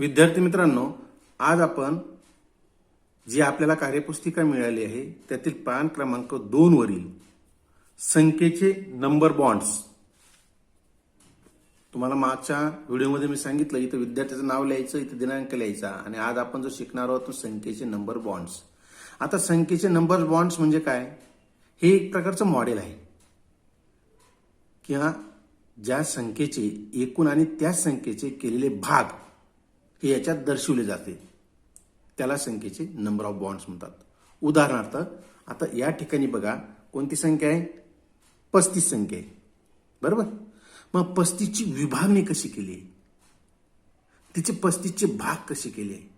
विद्यार्थी मित्रांनो आज आपण जी आपल्याला कार्यपुस्तिका मिळाली आहे त्यातील पान क्रमांक दोन वरील संख्येचे नंबर बॉन्ड्स तुम्हाला मागच्या व्हिडिओमध्ये मी सांगितलं इथं विद्यार्थ्याचं नाव लिहायचं इथं दिनांक लिहायचा आणि आज आपण जो शिकणार आहोत तो संख्येचे नंबर बॉन्ड्स आता संख्येचे नंबर बॉन्ड्स म्हणजे काय? हे एक प्रकारचं मॉडेल आहे. किंवा ज्या संख्येचे एकूण आणि त्याच संख्येचे केलेले भाग हे याच्यात दर्शवले जाते. त्याला संख्येचे नंबर ऑफ बॉन्ड्स म्हणतात. उदाहरणार्थ आता या ठिकाणी बघा कोणती संख्या आहे? पस्तीस संख्या आहे. बरोबर? मग पस्तीसची विभागणी कशी केली? आहे तिचे पस्तीसचे भाग कसे केले? आहे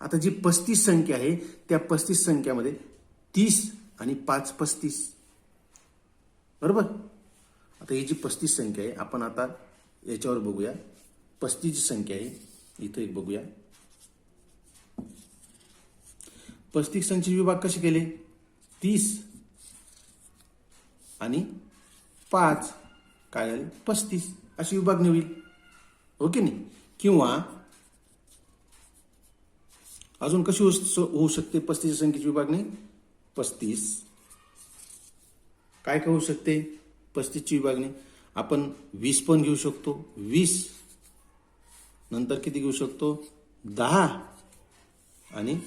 आता जी पस्तीस संख्या आहे त्या पस्तीस संख्यामध्ये तीस आणि पाच पस्तीस. बरोबर? आता ही जी पस्तीस संख्या आहे आपण आता याच्यावर बघूया. पस्तीसची संख्या आहे इथं एक बघूया. पस्तीस संख्येचे विभाग कसे केले? तीस. आणि पाच. काय झाले? पस्तीस. अशी विभागणी होईल ओके नाही किंवा अजून कशी होऊ होऊ शकते पस्तीस संख्येची विभागणी? पस्तीस. काय काय होऊ शकते? पस्तीसची विभागणी. आपण वीस पण घेऊ शकतो. वीस. नंतर किती घेऊ शकतो? दहा आणि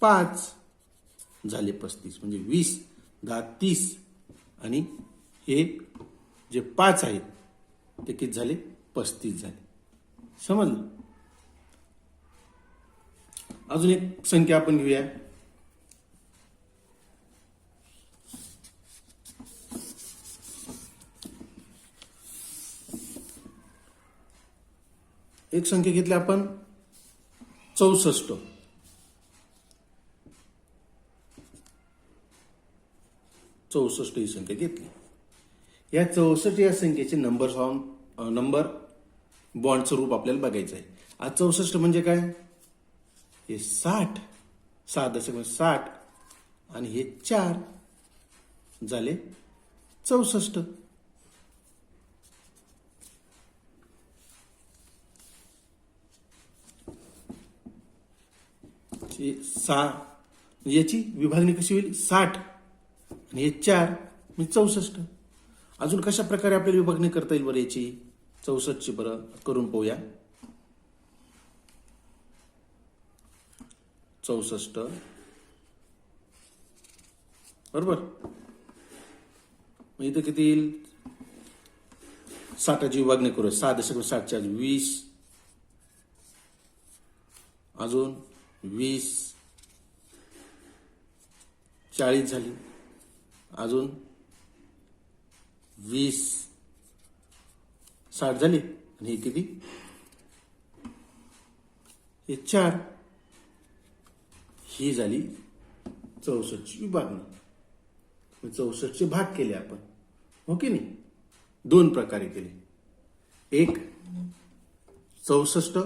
पाच. झाले पस्तीस म्हणजे वीस दहा तीस आणि हे जे पाच आहेत ते किती झाले? पस्तीस झाले. समजलं? अजून एक संख्या आपण घेऊया. एक संख्या घेतली आपण चौसष्ट. चौसष्ट ही संख्या घेतली. या चौसष्ट या संख्येचे नंबर फॉर्म नंबर बॉन्डचं रूप आपल्याला बघायचं आहे. आज चौसष्ट म्हणजे काय? हे साठ. सहा दशक म्हणजे साठ. आणि हे चार झाले चौसष्ट. सहा म्हणजे याची विभागणी कशी होईल? साठ. आणि हे चार म्हणजे चौसष्ट. अजून कशा प्रकारे आपल्याला विभागणी करता येईल बरं याची? चौसष्टची बरं करून पाहूया. चौसष्ट. बरोबर? मग इथं किती येईल? साठाची विभागणी करूया. सहा दशक साठच्या वीस. अजून वीस चाळीस झाली. अजून वीस साठ झाली. आणि हे किती? हे चार. ही झाली चौसष्टची विभागणी. चौसष्टचे भाग केले आपण. हो की नाही? दोन प्रकारे केले. एक चौसष्ट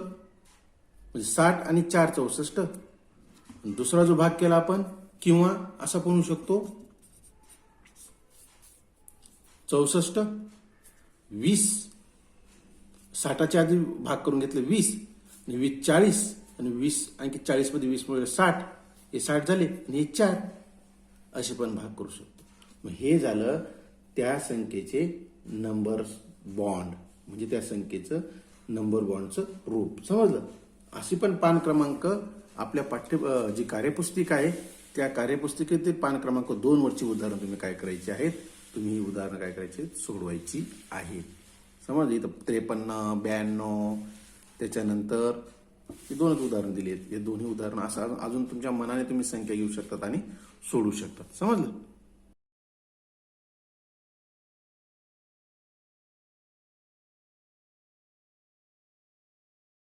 म्हणजे साठ आणि चार चौसष्ट. दुसरा जो भाग केला आपण किंवा असा म्हणू शकतो चौसष्ट वीस. साठाच्या आधी भाग करून घेतले वीस आणि वीस चाळीस आणि वीस आणखी चाळीसमध्ये वीस मिळेल साठ. हे साठ झाले आणि हे चार. असे पण भाग करू शकतो. मग हे झालं त्या संख्येचे नंबर बॉन्ड म्हणजे त्या संख्येचं नंबर बॉन्डचं रूप. समजलं? अशी पण पान क्रमांक आपल्या पाठ्य जी कार्यपुस्तिका आहे त्या कार्यपुस्तिकेतील पान क्रमांक दोन वरची उदाहरणं तुम्ही काय करायची आहेत तुम्ही ही उदाहरणं काय करायची सोडवायची आहेत. समज इथं त्रेपन्न ब्याण्णव त्याच्यानंतर हे दोनच उदाहरण दिली आहेत. हे दोन्ही उदाहरणं असं अजून तुमच्या मनाने तुम्ही संख्या घेऊ शकतात आणि सोडू शकतात. समजलं?